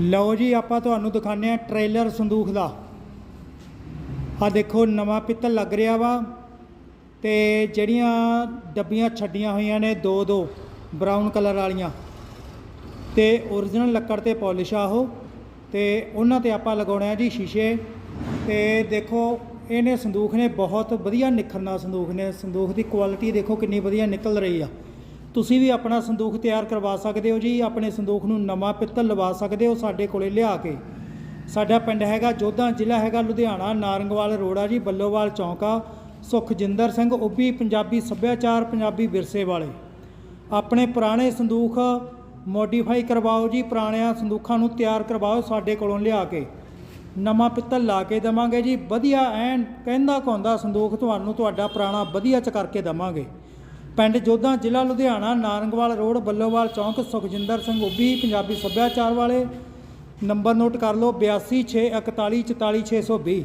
ਲਓ ਜੀ, ਆਪਾਂ ਤੁਹਾਨੂੰ ਦਿਖਾਉਂਦੇ ਆ ਟ੍ਰੇਲਰ ਸੰਦੂਖ ਦਾ। ਆ ਦੇਖੋ, ਨਵਾਂ ਪਿੱਤਲ ਲੱਗ ਰਿਹਾ ਵਾ ਤੇ ਜਿਹੜੀਆਂ ਡੱਬੀਆਂ ਛੱਡੀਆਂ ਹੋਈਆਂ ਨੇ ਦੋ ਦੋ ਬਰਾਊਨ ਕਲਰ ਵਾਲੀਆਂ। ਤੇ origignal ਲੱਕੜ ਤੇ ਪਾਲਿਸ਼ ਆ ਉਹ। ਤੇ ਉਹਨਾਂ ਤੇ ਆਪਾਂ ਲਗਾਉਣੇ ਆ ਜੀ ਸ਼ੀਸ਼ੇ। ਤੇ ਦੇਖੋ, ਇਹਨੇ ਸੰਦੂਖ ਨੇ ਬਹੁਤ ਵਧੀਆ ਨਿਖਰਨਾ ਸੰਦੂਖ ਨੇ। ਸੰਦੂਖ ਦੀ ਕੁਆਲਿਟੀ ਦੇਖੋ ਕਿੰਨੀ ਵਧੀਆ ਨਿਕਲ ਰਹੀ ਆ। ਤੁਸੀਂ ਵੀ ਆਪਣਾ ਸੰਦੂਖ ਤਿਆਰ ਕਰਵਾ ਸਕਦੇ ਹੋ ਜੀ, ਆਪਣੇ ਸੰਦੂਖ ਨੂੰ ਨਵਾਂ ਪਿੱਤਲ ਲਵਾ ਸਕਦੇ ਹੋ ਸਾਡੇ ਕੋਲੇ ਲਿਆ ਕੇ। ਸਾਡਾ ਪਿੰਡ ਹੈਗਾ ਜੋਧਾ, ਜ਼ਿਲ੍ਹਾ ਹੈਗਾ ਲੁਧਿਆਣਾ, ਨਾਰੰਗਵਾਲ ਰੋਡ ਜੀ, ਬੱਲੋਵਾਲ ਚੌਂਕਾ, ਸੁਖਜਿੰਦਰ ਸਿੰਘ ਉੱਭੀ ਪੰਜਾਬੀ ਸੱਭਿਆਚਾਰ, ਪੰਜਾਬੀ ਵਿਰਸੇ ਵਾਲੇ। ਆਪਣੇ ਪੁਰਾਣੇ ਸੰਦੂਖ ਮੋਡੀਫਾਈ ਕਰਵਾਓ ਜੀ, ਪੁਰਾਣਿਆਂ ਸੰਦੂਖਾਂ ਨੂੰ ਤਿਆਰ ਕਰਵਾਓ ਸਾਡੇ ਕੋਲੋਂ ਲਿਆ ਕੇ। ਨਵਾਂ ਪਿੱਤਲ ਲਾ ਕੇ ਦਵਾਂਗੇ ਜੀ, ਵਧੀਆ ਐਨ ਕਹਿੰਦਾ ਕੌਂਦਾ ਸੰਦੂਖ ਤੁਹਾਨੂੰ, ਤੁਹਾਡਾ ਪੁਰਾਣਾ ਵਧੀਆ ਚ ਕਰਕੇ ਦਵਾਂਗੇ। ਪਿੰਡ ਜੋਧਾ ਜ਼ਿਲ੍ਹਾ ਲੁਧਿਆਣਾ, ਨਾਰੰਗਵਾਲ ਰੋਡ, ਬੱਲੋਵਾਲ ਚੌਂਕ, ਸੁਖਜਿੰਦਰ ਸਿੰਘ ਉੱਭੀ ਪੰਜਾਬੀ ਸੱਭਿਆਚਾਰ ਵਾਲੇ। ਨੰਬਰ ਨੋਟ ਕਰ ਲਓ 8264144620